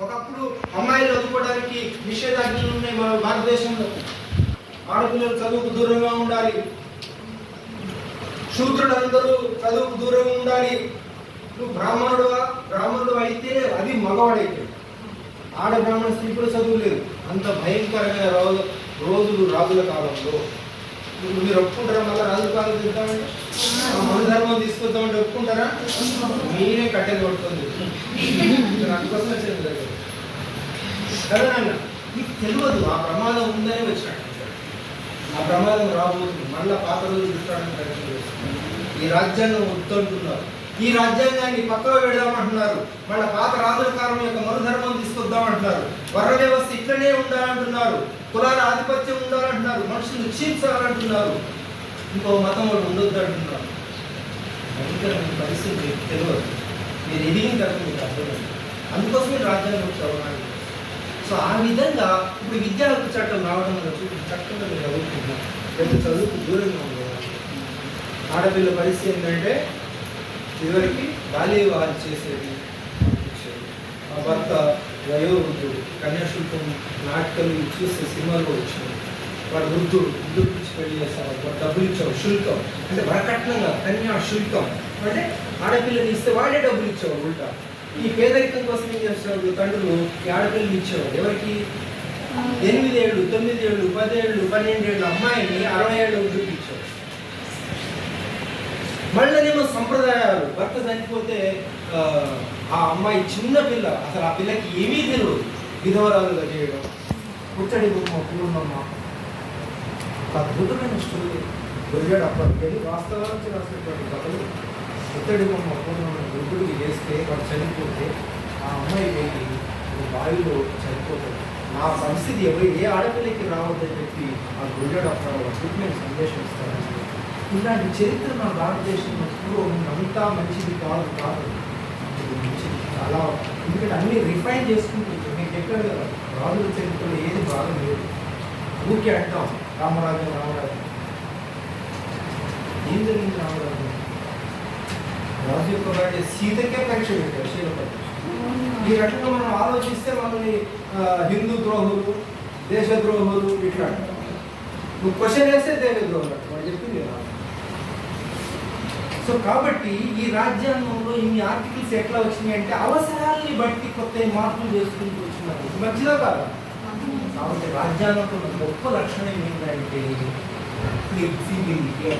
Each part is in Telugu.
ఒకప్పుడు అమ్మాయిలు చదువుకోవడానికి నిషేధాజ్ఞలు ఉన్నాయి మన భారతదేశంలో. ఆడపిల్లలు చదువుకు దూరంగా ఉండాలి. శూద్రులందరూ చదువుకు దూరంగా ఉండాలి. నువ్వు బ్రాహ్మణుడువా? బ్రాహ్మణుడు అయితే అది మగవాడైతే. ఆడ బ్రాహ్మణ స్త్రీ కూడా చదువులేదు. అంత భయంకరమైన రోజు రోజులు రాజుల కాలంలో. ఇప్పుడు మీరు ఒప్పుకుంటారా? మళ్ళీ రాజు కాలం తింటామంటే మన ధర్మం తీసుకొద్దామంటే ఒప్పుకుంటారా? మీరే కట్టెలు కొడుతుంది అందుకోసం వచ్చింది కదా. నాన్న తెలియదు ఆ ప్రమాదం ఉందని వచ్చాడు ఆ ప్రమాదం రాబోతుంది. మళ్ళీ పాత రోజులు చూడడానికి ప్రయత్నం చేస్తున్నారు ఈ రాజ్యాంగం వద్దంటున్నారు ఈ రాజ్యాంగాన్ని పక్కకు పెడదామంటున్నారు. మళ్ళీ పాత రాజుల కాలం యొక్క మరుధర్మం తీసుకొద్దామంటున్నారు. వర్ణ వ్యవస్థ ఇట్లనే ఉండాలంటున్నారు. కులాల ఆధిపత్యం ఉండాలంటున్నారు. మనుషులు నిక్షేపించాలంటున్నారు ఇంకో మతం వాళ్ళు ఉండొద్దు అంటున్నారు భయంకరమైన పరిస్థితి తెలియదు. మీరు ఎదిగిన తర్వాత మీకు అర్థమైంది. అందుకోసమే రాజ్యాంగం చదవడానికి సో ఆ విధంగా ఇప్పుడు విద్యా హక్కు చట్టం రావడం వల్ల చూడండి మీరు చదువుకుంటున్నారు రేపు చదువుకు దూరంగా ఉండేవాళ్ళు ఆడపిల్ల పరిస్థితి ఏంటంటే చివరికి బాల్య వివాహాలు చేసేది ఆ భర్త వయోవృద్ధుడు కన్యాశుల్కం నాటకాలు చూసే సినిమాలు వచ్చినాయి. వాడు వృద్ధుడు వృద్ధుడు పిచ్చి పెళ్ళి చేస్తారు వాడు డబ్బులు ఇచ్చావు శుల్కం. అంటే వరకట్నంగా కన్యా శుల్కం. అంటే ఆడపిల్లని ఇస్తే వాడే డబ్బులు ఇచ్చేవాడు ఉల్టా. ఈ పేదరికం కోసం ఏం చేస్తారు తండ్రులు ఈ ఆడపిల్లని ఇచ్చేవాడు. ఎవరికి? ఎనిమిది ఏళ్ళు తొమ్మిది ఏళ్ళు పదేళ్ళు పన్నెండేళ్ళు అమ్మాయిని అరవై ఏళ్ళు వృద్ధుడికి మళ్ళీనేమో సంప్రదాయాలు భర్త చనిపోతే ఆ, అమ్మాయి చిన్న పిల్ల అసలు ఆ పిల్లకి ఏమీ తెలియదు. విధవరాలుగా చేయడం. పుట్టడి బొమ్మ పూర్ణమ్మ అద్భుతమైన స్టోరీ. దొరికాడు అప్పటికెళ్ళి వాస్తవానికి రాసినటువంటి కథలు. పుట్టడి బొమ్మ పూర్ణమ్మ దుర్గుడికి చేస్తే వాడు చనిపోతే ఆ అమ్మాయి వెళ్ళి ఒక బావిలో చనిపోతుంది నా పరిస్థితి ఎవరు ఏ ఆడపిల్లకి రావద్దని చెప్పి ఆ గురిజాడు అప్పుడు. అద్భుతమైన సందేశం ఇస్తారని ఇలాంటి చరిత్ర మన భారతదేశంలో పూర్వం అంతా మంచిది కాదు కాదు. ఇది చాలా ఎందుకంటే అన్ని రిఫైన్ చేసుకుంటుంది నేను చెప్పాను కదా రాజుల చరిత్రలో ఏది బాగా లేదు. ఊరికే అంటాం రామరాజు రామరాజు. ఏం జరిగింది రామరాజు? రాజు యొక్క రాజు సీతకే పరీక్ష పెట్టారు శీల ఈ రకంగా మనం ఆలోచిస్తే మనల్ని హిందూ ద్రోహులు దేశ ద్రోహులు ఇట్లా. అంటారు. నువ్వు క్వశ్చన్ వేస్తే దేశ ద్రోహులు అంటారు. వాడు చెప్పింది సో కాబట్టి ఈ రాజ్యాంగంలో ఇన్ని ఆర్టికల్స్ ఎట్లా వచ్చినాయి అంటే అవసరాల్ని బట్టి కొత్త మార్పులు చేసుకుంటూ వచ్చినారు. మంచిదా కాదా. కాబట్టి రాజ్యాంగంలో గొప్ప లక్షణం ఏంటంటే ఫ్లెక్సిబిలిటీ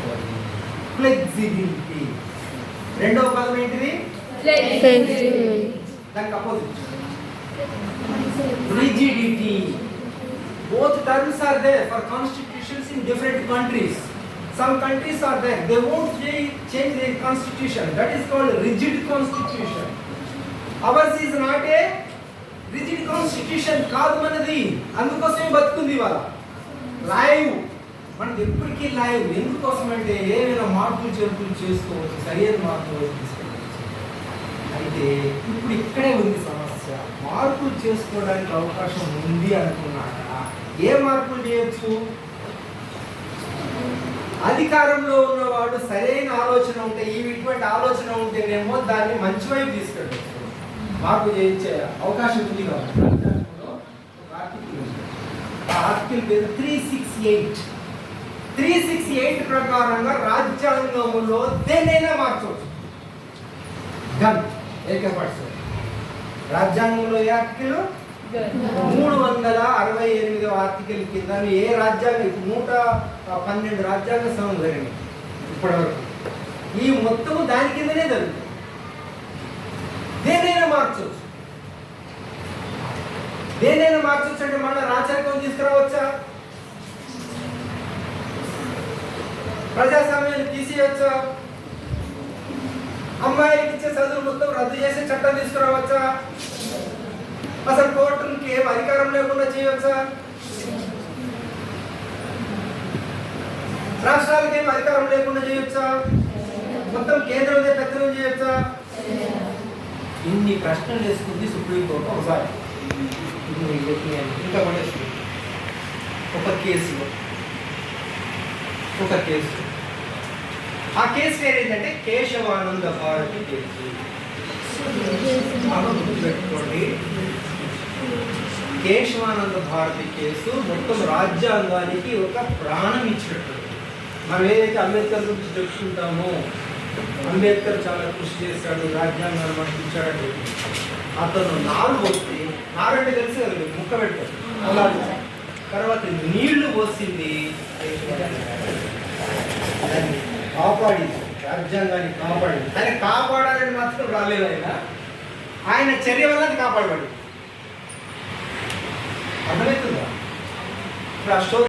ఫ్లెక్సిబిలిటీ రెండవ పదం ఏంటిది? దానికి opposite rigidity. Both terms are there for constitutions in different countries. Some countries are there, they won't cha- change their constitution. That is called rigid constitution. Ours is not a rigid constitution కాదు మనది. అందుకోసమే బతుకుంది ఇవాళ. లైవ్ మనది ఎప్పటికీ లైవ్ ఎందుకోసం అంటే ఏమైనా మార్పులు చేర్పులు చేసుకోవచ్చు. సరైన మార్పులు తీసుకోవచ్చు? అయితే ఇప్పుడు ఇక్కడే ఉంది సమస్య. మార్పులు చేసుకోవడానికి అవకాశం ఉంది అనుకున్నాక ఏ మార్పులు చేయొచ్చు? అధికారంలో ఉన్నవాడు సరైన ఆలోచన ఉంటే ఈ ఇటువంటి ఆలోచన ఉంటేనేమో దాన్ని మంచి వైపు తీసుకెళ్ళి మాకు చేయించే అవకాశం ఉంది కాబట్టి ఆర్టికల్ పేరు three six eight three six eight ప్రకారంగా రాజ్యాంగంలో దేనైనా మార్చవచ్చు. గన్ ఏకపడుతుంది రాజ్యాంగంలో ఏ ఆర్టికల్ మూడు వందల అరవై ఎనిమిదవ ఆర్టికల్ కింద ఏ రాజ్యాంగం నూట పన్నెండు రాజ్యాంగ సభలు జరిగింది ఇప్పటివరకు. ఈ మొత్తము దాని కిందనే జరుగుతుంది. దేనైనా మార్చవచ్చు దేనైనా మార్చవచ్చు అంటే మళ్ళీ రాచరికం తీసుకురావచ్చా? ప్రజాస్వామ్యాన్ని తీసేయచ్చా అమ్మాయిలకి ఇచ్చే చదువు మొత్తం రద్దు చేసే చట్టం తీసుకురావచ్చా? అసలు కోర్టులకి ఏం అధికారం లేకుండా చేయవచ్చా రాష్ట్రాలకి ఏం అధికారం లేకుండా చేయొచ్చా మొత్తం కేంద్రం పెత్తనం చేయొచ్చా ఇన్ని ప్రశ్నలు వేసుకుంది సుప్రీంకోర్టు ఒకసారి. ఇంకా పడేస్తుంది ఒక కేసులో. ఒక కేసు ఆ కేసు పేరు ఏంటంటే కేశవానంద భారతి కేసు. బాగా గుర్తుపెట్టుకోండి. కేశవానంద భారతి కేసు మొత్తం రాజ్యాంగానికి ఒక ప్రాణం ఇచ్చినట్టు. మనం ఏదైతే అంబేద్కర్ గురించి చెప్పుకుంటామో అంబేద్కర్ చాలా కృషి చేశాడు రాజ్యాంగాన్ని మనకి అతను నారు పోసి నారంటే తెలిసి కదా ముక్క పెడతాడు. తర్వాత నీళ్ళు పోసింది దాన్ని కాపాడింది రాజ్యాంగాన్ని కాపాడింది. దాన్ని కాపాడాలని మాత్రం రాలేదు ఆయన. ఆయన చర్య వల్ల అది కాపాడబడింది. అర్థమవుతుందా ఇప్పుడు ఆ స్టోరీ